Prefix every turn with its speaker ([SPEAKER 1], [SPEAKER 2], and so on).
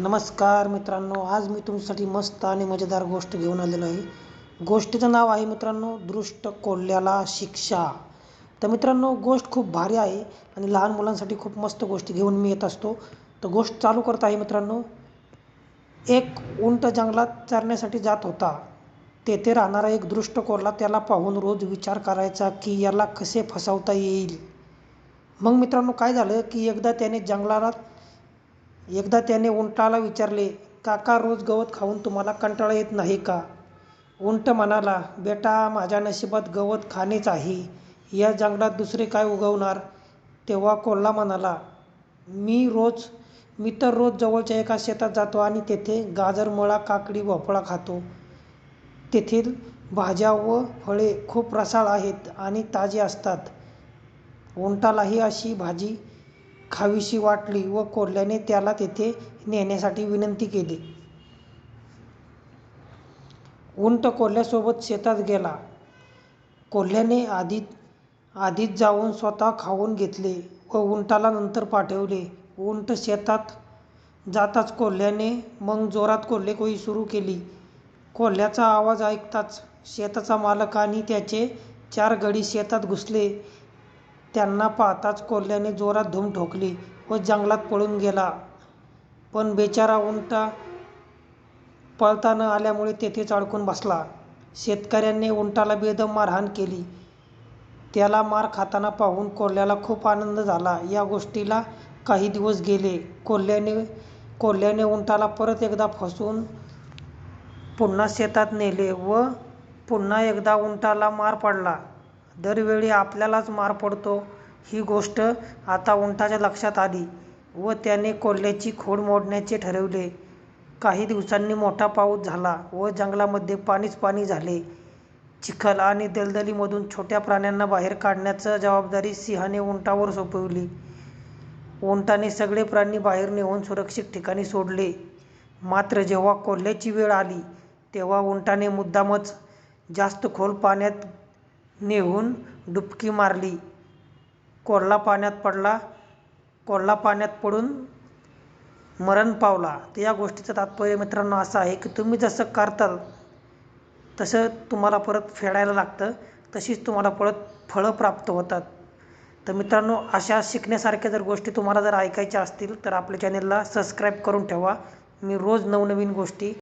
[SPEAKER 1] नमस्कार मित्रांनो आज मी तुमच्यासाठी मस्त आणि मजेदार गोष्ट घेऊन आलेलो आहे. गोष्टीचं नाव आहे मित्रांनो दृष्ट कोल्ह्याला शिक्षा. तर मित्रांनो गोष्ट खूप भारी आहे आणि लहान मुलांसाठी खूप मस्त गोष्टी घेऊन मी येत असतो. तर गोष्ट चालू करत आहे मित्रांनो. एक उंट जंगलात चरण्यासाठी जात होता. तेथे राहणारा एक दृष्ट कोल्हा त्याला पाहून रोज विचार करायचा की याला कसे फसवता येईल. मग मित्रांनो काय झालं की एकदा त्याने जंगलात एकदा त्याने उंटाला विचारले काका रोज गवत खाऊन तुम्हाला कंटाळा येत नाही का? उंट म्हणाला बेटा माझ्या नशिबात गवत खाणेच आहे. या जंगलात दुसरे काय उगवणार? तेव्हा कोल्हा म्हणाला मी रोज मी तर रोज जवळच्या एका शेतात जातो आणि तेथे गाजर मुळा काकडी भोपळा खातो. तेथील भाज्या व फळे खूप रसाळ आहेत आणि ताजी असतात. उंटालाही अशी भाजी खावीशी वाटली व कोल्ह्याने त्याला तेथे नेण्यासाठी विनंती केली. उंट कोल्ह्यासोबत शेतात गेला. कोल्ह्याने आधी आधीच जाऊन स्वतः खाऊन घेतले व उंटाला नंतर पाठवले. उंट शेतात जाताच कोल्ह्याने मग जोरात कोल्हेकोई सुरू केली. कोल्ह्याचा आवाज ऐकताच शेताचा मालक आणि त्याचे चार गडी शेतात घुसले. त्यांना पाहताच कोल्ह्याने जोरात धूम ठोकली व जंगलात पळून गेला. पण बेचारा उंट पळता न आल्यामुळे तेथेच अडकून बसला. शेतकऱ्यांनी उंटाला बेदम मारहाण केली. त्याला मार खाताना पाहून कोल्ह्याला खूप आनंद झाला. या गोष्टीला काही दिवस गेले. कोल्ह्याने कोल्ह्याने उंटाला परत एकदा फसवून पुन्हा शेतात नेले व पुन्हा एकदा उंटाला मार पडला. दरवेळी आपल्यालाच मार पडतो ही गोष्ट आता उंटाच्या लक्षात आली व त्याने कोल्ह्याची खोड मोडण्याचे ठरवले. काही दिवसांनी मोठा पाऊस झाला व जंगलामध्ये पाणीच पाणी झाले. चिखल आणि दलदलीमधून छोट्या प्राण्यांना बाहेर काढण्याची जबाबदारी सिंहाने उंटावर सोपवली. उंटाने सगळे प्राणी बाहेर नेऊन सुरक्षित ठिकाणी सोडले. मात्र जेव्हा कोल्ह्याची वेळ आली तेव्हा उंटाने मुद्दामच जास्त खोल पाण्यात नेऊन डुबकी मारली. कोल्हा पाण्यात पडला. कोल्हा पाण्यात पडून मरण पावला. तर या गोष्टीचं तात्पर्य मित्रांनो असं आहे की तुम्ही जसं करताल तसं तुम्हाला परत फेडायला लागतं. तशीच तुम्हाला परत फळं प्राप्त होतात. तर मित्रांनो अशा शिकण्यासारख्या जर गोष्टी तुम्हाला जर ऐकायच्या असतील तर आपल्या चॅनेलला सबस्क्राईब करून ठेवा. मी रोज नवनवीन गोष्टी